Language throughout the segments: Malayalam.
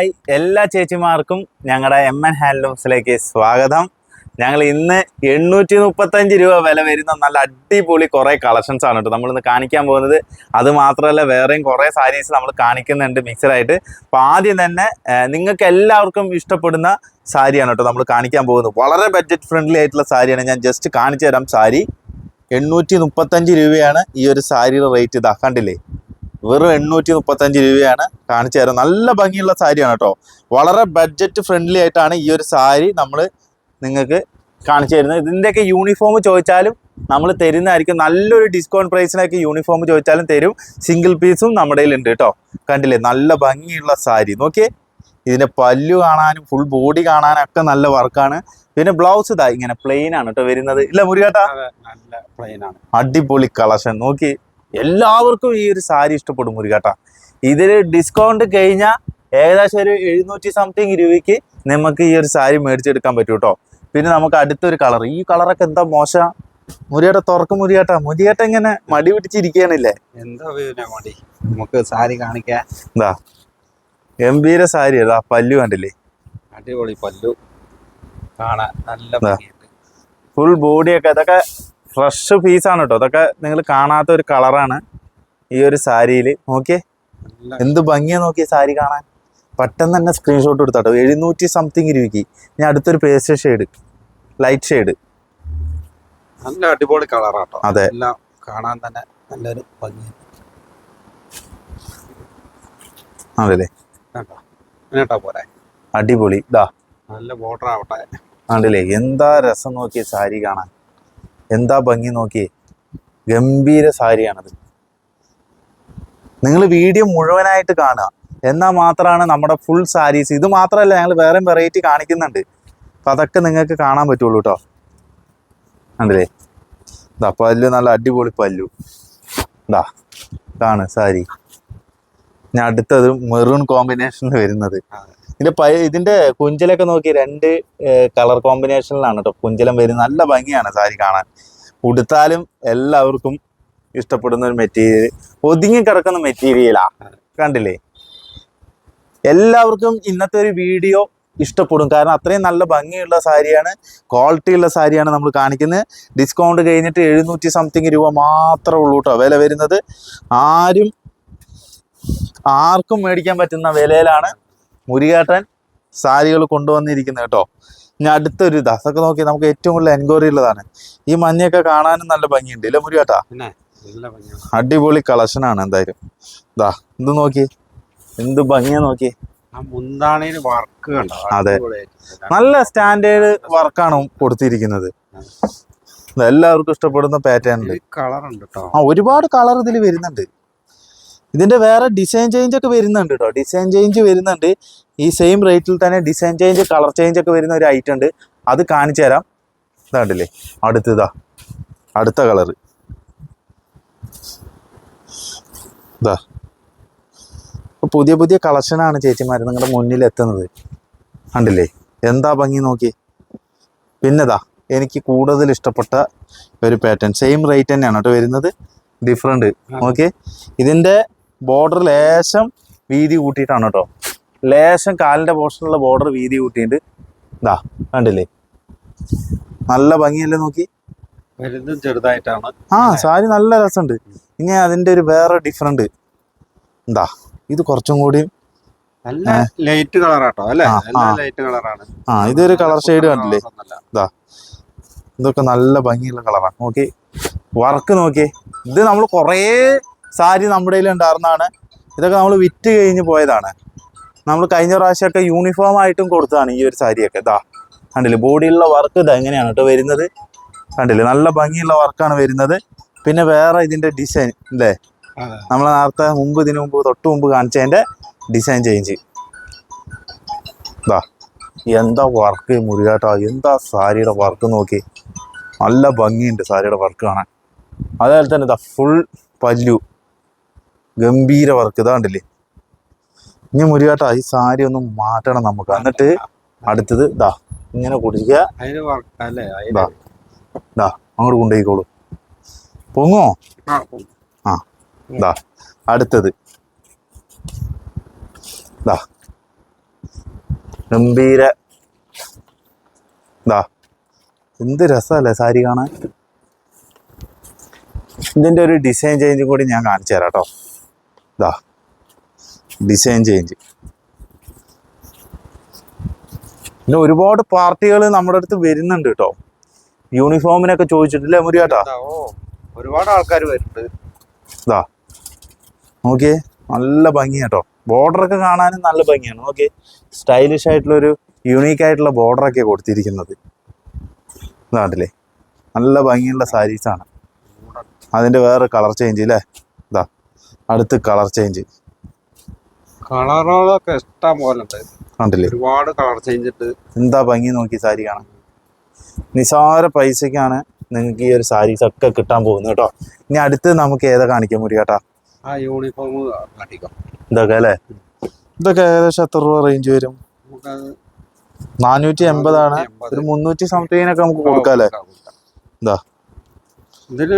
ഹായ്. എല്ലാ ചേച്ചിമാർക്കും ഞങ്ങളുടെ എം എൻ ഹാൻഡ്ലൂംസിലേക്ക് സ്വാഗതം. ഞങ്ങൾ ഇന്ന് എണ്ണൂറ്റി മുപ്പത്തഞ്ച് രൂപ വില വരുന്ന നല്ല അടിപൊളി കുറേ കളക്ഷൻസ് ആണ് കേട്ടോ. നമ്മൾ ഇന്ന് കാണിക്കാൻ പോകുന്നത്. അത് മാത്രമല്ല വേറെയും കുറേ സാരീസ് നമ്മൾ കാണിക്കുന്നുണ്ട് മിക്സഡായിട്ട്. അപ്പോൾ ആദ്യം തന്നെ നിങ്ങൾക്ക് എല്ലാവർക്കും ഇഷ്ടപ്പെടുന്ന സാരിയാണ് കേട്ടോ നമ്മൾ കാണിക്കാൻ പോകുന്നത്. വളരെ ബഡ്ജറ്റ് ഫ്രണ്ട്ലി ആയിട്ടുള്ള സാരിയാണ് ഞാൻ ജസ്റ്റ് കാണിച്ചു തരാം സാരി. എണ്ണൂറ്റി മുപ്പത്തഞ്ച് രൂപയാണ് ഈ ഒരു സാരിയുടെ റേറ്റ് ഇതാക്കാണ്ടില്ലേ കണ്ടില്ലേ? വെറും എണ്ണൂറ്റി മുപ്പത്തഞ്ച് രൂപയാണ് കാണിച്ചു തരാം നല്ല ഭംഗിയുള്ള സാരിയാണ് കേട്ടോ. വളരെ ബഡ്ജറ്റ് ഫ്രണ്ട്ലി ആയിട്ടാണ് ഈ ഒരു സാരി നമ്മൾ നിങ്ങൾക്ക് കാണിച്ചു തരുന്നത്. ഇതിന്റെയൊക്കെ യൂണിഫോം ചോദിച്ചാലും നമ്മൾ തരുന്നതായിരിക്കും. നല്ലൊരു ഡിസ്കൗണ്ട് പ്രൈസിനൊക്കെ യൂണിഫോം ചോദിച്ചാലും തരും. സിംഗിൾ പീസും നമ്മുടെ കയ്യിലുണ്ട് കേട്ടോ. കണ്ടില്ലേ? നല്ല ഭംഗിയുള്ള സാരി. നോക്കിയേ. ഇതിന്റെ പല്ലു കാണാനും ഫുൾ ബോഡി കാണാനും ഒക്കെ നല്ല വർക്കാണ് പിന്നെ ബ്ലൗസ് ഇതാ ഇങ്ങനെ പ്ലെയിൻ ആണ് കേട്ടോ വരുന്നത്. ഇല്ല മുരുകാട്ടാ? അടിപൊളി കളക്ഷൻ നോക്കി എല്ലാവർക്കും ഈ ഒരു സാരി ഇഷ്ടപ്പെടും മുരുകാട്ട. ഇതിൽ ഡിസ്കൗണ്ട് കഴിഞ്ഞാൽ ഏകദേശം ഒരു എഴുന്നൂറ്റി സംതിങ് രൂപയ്ക്ക് നമുക്ക് ഈ ഒരു സാരി മേടിച്ചെടുക്കാൻ പറ്റും കേട്ടോ. പിന്നെ നമുക്ക് അടുത്തൊരു കളർ ഈ കളറൊക്കെ എന്താ മോശം? മുരിയേട്ട തുറക്കും മുരിയേട്ട മുരിയേട്ട ഇങ്ങനെ മടി പിടിച്ചിരിക്കുകയാണില്ലേ എന്താ മടി? നമുക്ക് സാരി കാണിക്കാൻ എന്താ ഗംഭീര സാരി അതാ പല്ലു കണ്ടില്ലേ? അടിപൊളി പല്ലു. കാണാൻ നല്ല ഫുൾ ബോഡിയൊക്കെ ഇതൊക്കെ ഫ്രഷ് പീസാണ് കേട്ടോ ഇതൊക്കെ നിങ്ങൾ കാണാത്ത ഒരു കളറാണ് ഈ ഒരു സാരിയിൽ നോക്കിയേ. എന്ത് ഭംഗിയാ നോക്കിയ സാരി കാണാൻ. പെട്ടെന്ന് തന്നെ സ്ക്രീൻഷോട്ട് എടുത്താട്ടോ എഴുന്നൂറ്റി സംതിങ് രൂപയ്ക്ക്. ഞാൻ അടുത്തൊരു പേസ്റ്റ് ഷെയ്ഡ് ലൈറ്റ് ഷെയ്ഡ് നല്ല അടിപൊളി കളറാട്ടോ അതെ. എല്ലാം കാണാൻ തന്നെ നല്ലൊരു ഭംഗി. ആണല്ലേ പോരെ? അടിപൊളി. ഇതാ നല്ല ബോർഡർ ആവട്ടെ. ആണ്ടല്ലേ എന്താ രസം നോക്കിയ സാരി കാണാൻ. എന്താ ഭംഗി നോക്കിയേ ഗംഭീര സാരിയാണത്. നിങ്ങൾ വീഡിയോ മുഴുവനായിട്ട് കാണുക. എന്നാൽ മാത്രമാണ് നമ്മുടെ ഫുൾ സാരീസ് ഇത് മാത്രമല്ല ഞങ്ങൾ വേറെ വെറൈറ്റി കാണിക്കുന്നുണ്ട്. അപ്പം അതൊക്കെ നിങ്ങൾക്ക് കാണാൻ പറ്റുള്ളൂ കേട്ടോ കണ്ടില്ലേ? ഇതാ പല്ലു നല്ല അടിപൊളി പല്ലു. ഇതാ ഇതാണ് സാരി. ഞാൻ അടുത്തത് മെറൂൺ കോമ്പിനേഷനിൽ വരുന്നത്. ഇതിന്റെ പ ഇതിന്റെ കുഞ്ചലൊക്കെ നോക്കി രണ്ട് കളർ കോമ്പിനേഷനിലാണ് കേട്ടോ കുഞ്ചലം വരുന്നത്. നല്ല ഭംഗിയാണ് സാരി കാണാൻ. ഉടുത്താലും എല്ലാവർക്കും ഇഷ്ടപ്പെടുന്ന ഒരു മെറ്റീരിയൽ. ഒതുങ്ങി കിടക്കുന്ന മെറ്റീരിയലാ കണ്ടില്ലേ? എല്ലാവർക്കും ഇന്നത്തെ ഒരു വീഡിയോ ഇഷ്ടപ്പെടും. കാരണം അത്രയും നല്ല ഭംഗിയുള്ള സാരിയാണ് ക്വാളിറ്റി ഉള്ള സാരിയാണ് നമ്മൾ കാണിക്കുന്നത്. ഡിസ്കൗണ്ട് കഴിഞ്ഞിട്ട് എഴുന്നൂറ്റി സംതിങ് രൂപ മാത്രമേ ഉള്ളൂ കേട്ടോ വില വരുന്നത്. ആരും ആർക്കും മേടിക്കാൻ പറ്റുന്ന വിലയിലാണ് മുരികാട്ടൻ സാരികൾ കൊണ്ടുവന്നിരിക്കുന്നത് കേട്ടോ. ഇനി അടുത്തൊരു ഇതാ അതൊക്കെ നോക്കി നമുക്ക് ഏറ്റവും കൂടുതൽ എൻക്വയറി ഉള്ളതാണ്. ഈ മഞ്ഞയൊക്കെ കാണാനും നല്ല ഭംഗിയുണ്ട് ഇല്ല മുരികാട്ടാ? അടിപൊളി കളക്ഷനാണ് ആണ് എന്തായാലും. ഇതാ ഇത് നോക്കി. എന്ത് ഭംഗിയാ നോക്കി. വർക്ക് അതെ. നല്ല സ്റ്റാൻഡേർഡ് വർക്കാണ് കൊടുത്തിരിക്കുന്നത്. എല്ലാവർക്കും ഇഷ്ടപ്പെടുന്ന പാറ്റേൺ ഉണ്ട്. ആ ഒരുപാട് കളർ ഇതിൽ വരുന്നുണ്ട്. ഇതിന്റെ വേറെ ഡിസൈൻ ചേഞ്ച് ഒക്കെ വരുന്നുണ്ട് കേട്ടോ ഡിസൈൻ ചേഞ്ച് വരുന്നുണ്ട്. ഈ സെയിം റേറ്റിൽ തന്നെ ഡിസൈൻ ചേഞ്ച് കളർ ചേഞ്ച് ഒക്കെ വരുന്ന ഒരു ഐറ്റം ഉണ്ട്. അത് കാണിച്ചു തരാം. ഇതാണ്ടില്ലേ? അടുത്തതാ അടുത്ത കളർ ഇതാ. പുതിയ പുതിയ കളക്ഷനാണ് ചേച്ചിമാർ നിങ്ങളുടെ മുന്നിൽ എത്തുന്നത്. കണ്ടില്ലേ? എന്താ ഭംഗി നോക്കി. പിന്നെതാ എനിക്ക് കൂടുതൽ ഇഷ്ടപ്പെട്ട ഒരു പാറ്റേൺ സെയിം റേറ്റ് തന്നെയാണ് കേട്ടോ വരുന്നത്. ഡിഫറെന്റ് ഓക്കെ ഇതിന്റെ ബോർഡർ ലേശം വീതി കൂട്ടിയിട്ടാണ് കേട്ടോ. ലേശം കാലിന്റെ പോർഷനിലുള്ള ബോർഡർ വീതി കൂട്ടിയിട്ട് ഇതാ കണ്ടില്ലേ? നല്ല ഭംഗിയല്ലേ നോക്കി? ചെറുതായിട്ടാണ്. ആ സാരി നല്ല രസമുണ്ട്. ഇനി അതിന്റെ ഒരു വേറെ ഡിഫറെന്റ് എന്താ ഇത് കുറച്ചും കൂടി നല്ല ലൈറ്റ് കളറാട്ടോ അല്ലേ? ലൈറ്റ് കളറാണ് ആ. ഇതൊരു കളർ ഷെയ്ഡ് കണ്ടില്ലേ. ഇതൊക്കെ നല്ല ഭംഗിയുള്ള കളറാണ് നോക്കി. വർക്ക് നോക്കിയേ ഇത് നമ്മൾ കുറേ സാരി നമ്മുടെ കയ്യിൽ ഉണ്ടായിരുന്നതാണ്. ഇതൊക്കെ നമ്മൾ വിറ്റ് കഴിഞ്ഞ് പോയതാണ്. നമ്മൾ കഴിഞ്ഞ പ്രാവശ്യമൊക്കെ യൂണിഫോം ആയിട്ടും കൊടുത്തതാണ് ഈ ഒരു സാരിയൊക്കെ. ഇതാ കണ്ടില്ലേ? ബോഡിയിലുള്ള വർക്ക് ഇതാ എങ്ങനെയാണ് കേട്ടോ വരുന്നത്. കണ്ടില്ലേ? നല്ല ഭംഗിയുള്ള വർക്കാണ് വരുന്നത്. പിന്നെ വേറെ ഇതിന്റെ ഡിസൈൻ അല്ലേ നമ്മൾ നേരത്തെ മുമ്പ് ഇതിനു മുമ്പ് തൊട്ട് മുമ്പ് കാണിച്ചതിന്റെ ഡിസൈൻ ചേഞ്ച് ഇതാ എന്താ വർക്ക് മുരുകാട്ടോ എന്താ സാരിയുടെ വർക്ക് നോക്കി? നല്ല ഭംഗിയുണ്ട് സാരിയുടെ വർക്ക് കാണാൻ. അതേപോലെ തന്നെ ഇതാ ഫുൾ പല്ലു. ഗംഭീര വർക്ക് ഇതാ കണ്ടില്ലേ? ഇനി മുരുകാട്ടോ ഈ സാരി ഒന്ന് മാറ്റണം നമുക്ക്. എന്നിട്ട് അടുത്തത് ഇതാ ഇങ്ങനെ കുടിക്കുക ദാ. അങ്ങോട്ട് കൊണ്ടുപോയിക്കോളൂ. പൊങ്ങോ ആ, ഇതാ അടുത്തത്. ഇതാ ഗംഭീര ഇതാ എന്ത് രസമല്ലേ സാരി കാണാൻ? ഇതിന്റെ ഒരു ഡിസൈൻ ചേഞ്ചും കൂടി ഞാൻ കാണിച്ചു തരാം കേട്ടോ. ഇതാ ഡിസൈൻ ചേഞ്ച് പിന്നെ ഒരുപാട് പാർട്ടികൾ നമ്മുടെ അടുത്ത് വരുന്നുണ്ട് കേട്ടോ യൂണിഫോമിനൊക്കെ ചോദിച്ചിട്ടില്ലേ മുരിയാട്ടാ? ഒരുപാട് ആൾക്കാർ വരുന്നുണ്ട്. ദാ നോക്കിയേ നല്ല ഭംഗി കേട്ടോ ബോർഡറൊക്കെ കാണാനും നല്ല ഭംഗിയാണ് നോക്കിയേ സ്റ്റൈലിഷ് ആയിട്ടുള്ള ഒരു യുണീക്ക് ആയിട്ടുള്ള ബോർഡറൊക്കെ കൊടുത്തിരിക്കുന്നത്. നാട്ടിലെ നല്ല ഭംഗിയുള്ള സാരീസാണ് അതിന്റെ വേറെ കളർ ചേഞ്ച് ഇതാ അടുത്ത് കളർ ചേഞ്ച്. കളറുകളൊക്കെ ഇഷ്ടം പോലെ കണ്ടില്ലേ? ഒരുപാട് കളർ ചേഞ്ച് ഉണ്ട്. എന്താ ഭംഗി നോക്കി സാരി കാണാൻ? നിസാര പൈസക്കാണ് നിങ്ങൾക്ക് ഈ ഒരു സാരീസ് ഒക്കെ കിട്ടാൻ പോകുന്നത് കേട്ടോ. ഇനി അടുത്ത് നമുക്ക് ഏതാ കാണിക്കാൻ മുരികേട്ടാ ആ യൂണിഫോം കാണിക്കാം. ഇതൊക്കെ അല്ലേ? ഇതൊക്കെ ഏകദേശം എത്ര രൂപ റേഞ്ച് വരും? നാനൂറ്റി എൺപതാണ്. ഒരു മുന്നൂറ്റി സംതിങ്ങിനൊക്കെ നമുക്ക് കൊടുക്കാം അല്ലേ? എന്താ. ഇതിൽ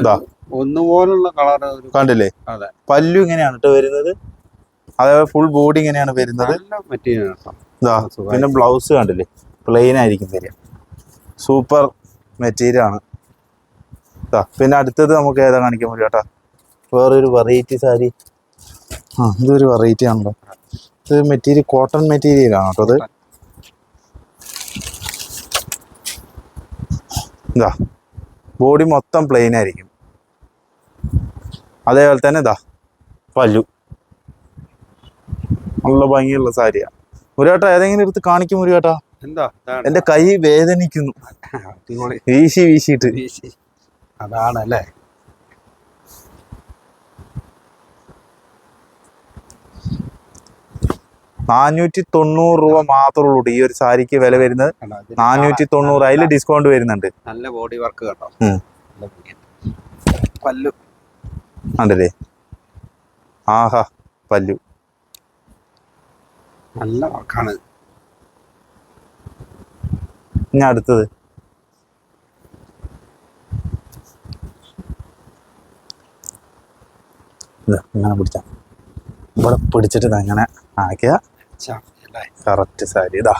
ഇതാ. ഒന്നുപോലുള്ള കളർ കണ്ടില്ലേ. പല്ലു ഇങ്ങനെയാണ് കേട്ടോ വരുന്നത്. അതേപോലെ ഫുൾ ബോഡി ഇങ്ങനെയാണ് വരുന്നത്. പിന്നെ ബ്ലൗസ് കണ്ടില്ലേ? പ്ലെയിൻ ആയിരിക്കും വരിക. സൂപ്പർ മെറ്റീരിയൽ ആണ്. പിന്നെ അടുത്തത് നമുക്ക് ഏതാ കാണിക്കാൻ പറ്റും കേട്ടോ വേറൊരു വെറൈറ്റി സാരി. ആ ഇതൊരു വെറൈറ്റി ആണല്ലോ. ഇത് മെറ്റീരിയൽ കോട്ടൺ മെറ്റീരിയൽ ആണ് കേട്ടോ അത് ഇതാ ബോഡി മൊത്തം പ്ലെയിൻ ആയിരിക്കും. അതേപോലെ തന്നെ ഇതാ പല്ലു. നല്ല ഭംഗിയുള്ള സാരിയാണ് മുരുകേട്ടാ ഏതെങ്കിലും എടുത്ത് കാണിക്കും മുരുകേട്ടാ. എന്താ? എന്റെ കൈ വേദനിക്കുന്നു. വീശി വീശിട്ട് അതാണല്ലേ അതാണ് അല്ലേ? നാനൂറ്റി തൊണ്ണൂറ് രൂപ മാത്രമേ ഉള്ളൂ ഈ ഒരു സാരിക്ക് വില വരുന്നത്. നാനൂറ്റി തൊണ്ണൂറ് അതിൽ ഡിസ്കൗണ്ട് വരുന്നുണ്ട്. നല്ല ബോഡി വർക്ക് കേട്ടോ. പല്ലു. കണ്ടില്ലേ? ആഹാ പല്ലു. നല്ല വാക്കാണ്. ഇനി അടുത്തത്. ഇങ്ങനെ പിടിച്ച. ഇവിടെ പിടിച്ചിട്ട് അങ്ങനെ ആക്കിയ കറക്റ്റ് സാരി. ഇതാ.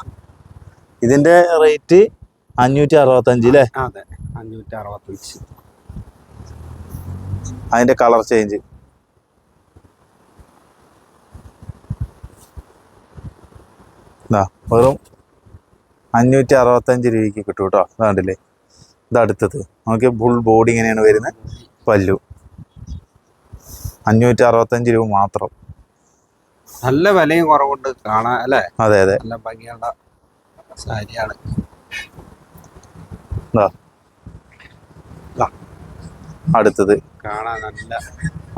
ഇതിന്റെ റേറ്റ് അഞ്ഞൂറ്റി അറുപത്തഞ്ച് അല്ലേ അതെ. അഞ്ഞൂറ്റി അറുപത്തഞ്ച്. അതിന്റെ കളർ ചേഞ്ച്. ഇതാ വെറും അഞ്ഞൂറ്റി അറുപത്തഞ്ച് രൂപയ്ക്ക് കിട്ടും കേട്ടോ. അതാണ്ടില്ലേ ഇത് അടുത്തത്. നമുക്ക് ഫുൾ ബോഡി ഇങ്ങനെയാണ് വരുന്നത്. പല്ലു. അഞ്ഞൂറ്റി അറുപത്തഞ്ച് രൂപ മാത്രം. നല്ല വിലയും കുറവുണ്ട് കാണാൻ അല്ലേ? അതെ അതെ. നല്ല ഭംഗിയുള്ള സാരിയാണ്. അടുത്തത്. കാണാൻ നല്ല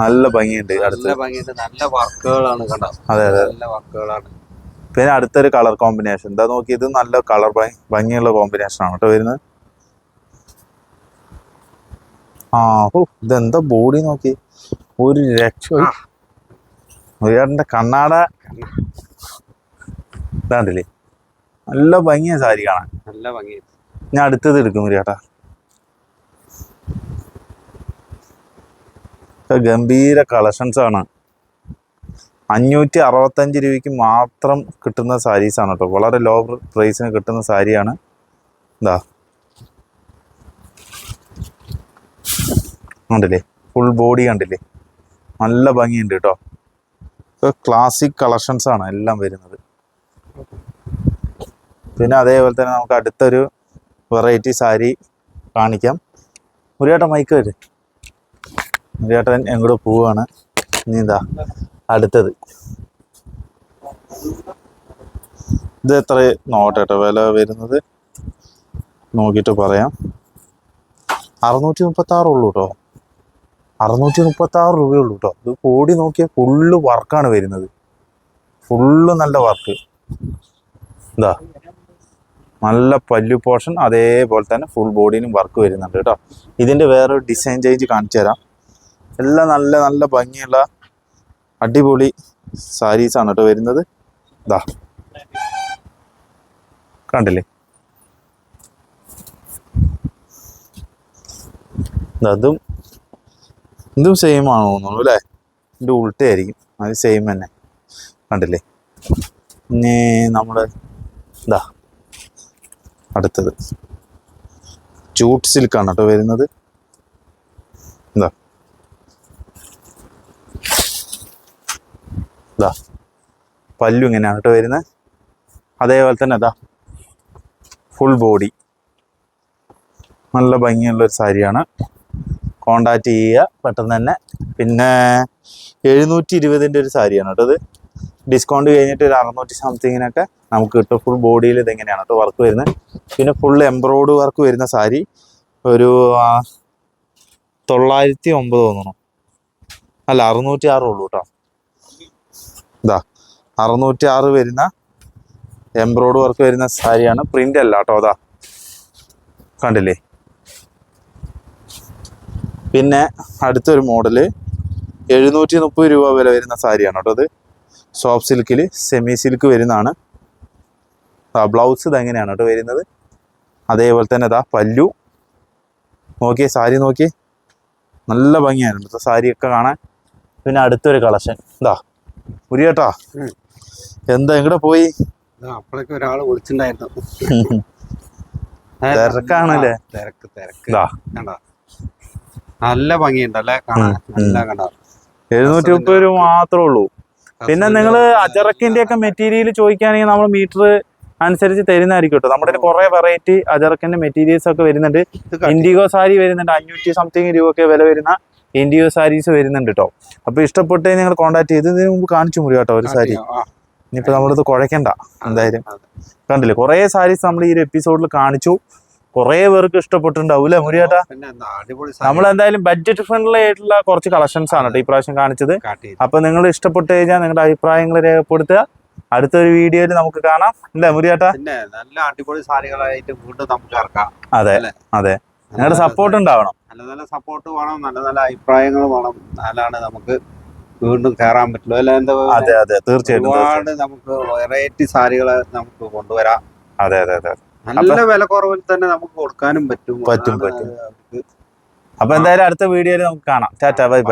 നല്ല ഭംഗിയുണ്ട് നല്ല ഭംഗിയുണ്ട്. നല്ല വർക്കുകളാണ് കണ്ടത് അതെ അതെ. നല്ല വർക്കുകളാണ്. പിന്നെ അടുത്തൊരു കളർ കോമ്പിനേഷൻ. എന്താ നോക്കി ഇത് നല്ല കളർ ഭംഗിയുള്ള കോമ്പിനേഷൻ ആണ് കേട്ടോ വരുന്നത്. ആ ഓ ഇതെന്താ ബോഡി നോക്കി? ഒരു രക്ഷ ഉയർന്ന കണ്ണാട. ഇതാണ്ടില്ലേ? നല്ല ഭംഗിയാണ് സാരി കാണാൻ. നല്ല ഭംഗി ഞാൻ അടുത്തത് എടുക്കും ഒരു ചേട്ടാ ഗംഭീര കളക്ഷൻസ് ആണ്. അഞ്ഞൂറ്റി അറുപത്തഞ്ച് രൂപയ്ക്ക് മാത്രം കിട്ടുന്ന സാരീസാണ് കേട്ടോ വളരെ ലോ പ്രൈസിന് കിട്ടുന്ന സാരിയാണ് എന്താ കണ്ടില്ലേ? ഫുൾ ബോഡി കണ്ടില്ലേ? നല്ല ഭംഗിയുണ്ട് കേട്ടോ ക്ലാസിക് കളക്ഷൻസ് ആണ് എല്ലാം വരുന്നത്. പിന്നെ അതേപോലെ തന്നെ നമുക്ക് അടുത്തൊരു വെറൈറ്റി സാരി കാണിക്കാം. ഒരു ചേട്ടാ മൈക്ക് വരും. മുരിയേട്ടൻ എങ്ങോട്ട് പോവാണ്? ഇനി അടുത്തത്. ഇത് എത്ര നോട്ടെ വില വരുന്നത്? നോക്കിയിട്ട് പറയാം. അറുന്നൂറ്റി മുപ്പത്തി ഉള്ളൂ കേട്ടോ അറുന്നൂറ്റി മുപ്പത്തി ആറ് രൂപയുള്ളൂ കേട്ടോ ഇത് കൂടി നോക്കിയാൽ ഫുള്ള് വർക്കാണ് വരുന്നത്. ഫുള്ള് നല്ല വർക്ക്. എന്താ നല്ല പല്ലു പോർഷൻ അതേപോലെ തന്നെ ഫുൾ ബോഡിയിലും വർക്ക് വരുന്നുണ്ട് കേട്ടോ ഇതിന്റെ വേറൊരു ഡിസൈൻ ചേഞ്ച് കാണിച്ചു തരാം എല്ലാം നല്ല നല്ല ഭംഗിയുള്ള അടിപൊളി സാരീസ് ആണ് കേട്ടോ വരുന്നത്. ഇതാ കണ്ടില്ലേ? അതും ഇതും സെയിം ആണോ തോന്നുന്നു അല്ലേ ഇതിന്റെ ഉൾട്ടയായിരിക്കും അത് സെയിം തന്നെ. കണ്ടില്ലേ? ഇനി നമ്മൾ ഇതാ അടുത്തത്. ജൂട്ട് സിൽക്കാണ് കേട്ടോ വരുന്നത്. ഇതാ പല്ലു ഇങ്ങനെയാണ് കേട്ടോ വരുന്നത്. അതേപോലെ തന്നെ അതാ ഫുൾ ബോഡി നല്ല ഭംഗിയുള്ളൊരു സാരിയാണ്. കോണ്ടാക്റ്റ് ചെയ്യുക പെട്ടെന്ന് തന്നെ. പിന്നെ എഴുന്നൂറ്റി ഇരുപതിന്റെ ഒരു സാരിയാണ് കേട്ടോ ഇത്. ഡിസ്കൗണ്ട് കഴിഞ്ഞിട്ട് ഒരു അറുന്നൂറ്റി സംതിങ്ങിനൊക്കെ നമുക്ക് കിട്ടും. ഫുൾ ബോഡിയിൽ ഇതെങ്ങനെയാണ് കേട്ടോ വർക്ക് വരുന്നത്. പിന്നെ ഫുൾ എംബ്രോയ്ഡ് വർക്ക് വരുന്ന സാരി ഒരു തൊള്ളായിരത്തി ഒമ്പത് തോന്നണം അല്ല അറുന്നൂറ്റി ആറ് ഉള്ളൂ കേട്ടോ. ഇതാ അറുന്നൂറ്റി ആറ് വരുന്ന എംബ്രോയ്ഡ് വർക്ക് വരുന്ന സാരിയാണ് പ്രിന്റ് അല്ല കേട്ടോ അതാ കണ്ടില്ലേ? പിന്നെ അടുത്തൊരു മോഡൽ എഴുന്നൂറ്റി മുപ്പത് രൂപ വില വരുന്ന സാരിയാണ് കേട്ടോ അത്. സോഫ്റ്റ് സിൽക്കിൽ സെമി സിൽക്ക് വരുന്നതാണ്. ആ ബ്ലൗസ് ഇത് എങ്ങനെയാണ് കേട്ടോ വരുന്നത്? അതേപോലെ തന്നെ ഇതാ പല്ലു. നോക്കിയേ സാരി നോക്കി നല്ല ഭംഗിയാണ് ഇന്നത്തെ സാരിയൊക്കെ കാണാൻ. പിന്നെ അടുത്തൊരു കളക്ഷൻ. ഇതാ മുരിയേട്ടാ എന്താ എങ്ങടെ പോയി? അപ്പോഴൊക്കെ ഒരാൾ വിളിച്ചിട്ടുണ്ടായിരുന്നു. ഏ, തിരക്കാണല്ലേ? തിരക്ക് തിരക്ക്. കണ്ട? നല്ല ഭംഗിയുണ്ടല്ലേ കാണാൻ നല്ല കണ്ട? എഴുന്നൂറ്റി മുപ്പത് രൂപ മാത്രമേ ഉള്ളൂ. പിന്നെ നിങ്ങൾ അജറക്കിന്റെ ഒക്കെ മെറ്റീരിയൽ ചോദിക്കുകയാണെങ്കിൽ നമ്മൾ മീറ്റർ അനുസരിച്ച് തരുന്നതായിരിക്കും കേട്ടോ. നമ്മുടെ കുറെ വെറൈറ്റി അജറക്കിന്റെ മെറ്റീരിയൽസ് ഒക്കെ വരുന്നുണ്ട്. ഇൻഡിഗോ സാരി വരുന്നുണ്ട്. അഞ്ഞൂറ്റി സംതിങ് രൂപ ഒക്കെ വില വരുന്ന ഇൻഡിഗോ സാരീസ് വരുന്നുണ്ട് കേട്ടോ അപ്പൊ ഇഷ്ടപ്പെട്ടേ നിങ്ങൾ കോൺടാക്ട് ചെയ്ത് ഇതിന് മുമ്പ് കാണിച്ചു മുറി കേട്ടോ ഒരു സാരി. ഇനിയിപ്പോ നമ്മളിത് കുഴക്കണ്ട എന്തായാലും. കണ്ടില്ലേ കുറേ സാരീസ് നമ്മൾ ഈ ഒരു എപ്പിസോഡിൽ കാണിച്ചു. കുറെ പേർക്ക് ഇഷ്ടപ്പെട്ടിട്ടുണ്ടാവും അല്ലേ മുരിയേട്ടാ അടിപൊളി നമ്മൾ എന്തായാലും ബഡ്ജറ്റ് ഫ്രണ്ട്ലി ആയിട്ടുള്ള കുറച്ച് കളക്ഷൻസ് ആണ് കേട്ടോ ഈ പ്രാവശ്യം കാണിച്ചത്. അപ്പൊ നിങ്ങൾ ഇഷ്ടപ്പെട്ട് കഴിഞ്ഞാൽ നിങ്ങളുടെ അഭിപ്രായങ്ങൾ രേഖപ്പെടുത്തുക. അടുത്തൊരു വീഡിയോയിൽ നമുക്ക് കാണാം. അല്ലേ മുറിയാട്ടാ നല്ല അടിപൊളി സാരികളായിട്ട് വീണ്ടും നമുക്ക് ഇറക്കാം. അതെ അതെ. നിങ്ങളുടെ സപ്പോർട്ട് ഉണ്ടാവണം. നല്ല നല്ല സപ്പോർട്ട് വേണം നല്ല നല്ല അഭിപ്രായങ്ങൾ വേണം. എന്നാലാണ് നമുക്ക് വീണ്ടും കയറാൻ പറ്റുള്ളൂ. അല്ല? എന്താ അതെ അതെ തീർച്ചയായിട്ടും. ഒരുപാട് നമുക്ക് വെറൈറ്റി സാരികൾ നമുക്ക് കൊണ്ടുവരാം. അതെ അതെ അതെ നല്ല വില കുറവിൽ തന്നെ നമുക്ക് കൊടുക്കാനും പറ്റും. പറ്റും, പറ്റും. അപ്പൊ എന്തായാലും അടുത്ത വീഡിയോയിൽ നമുക്ക് കാണാം. Tata bye bye.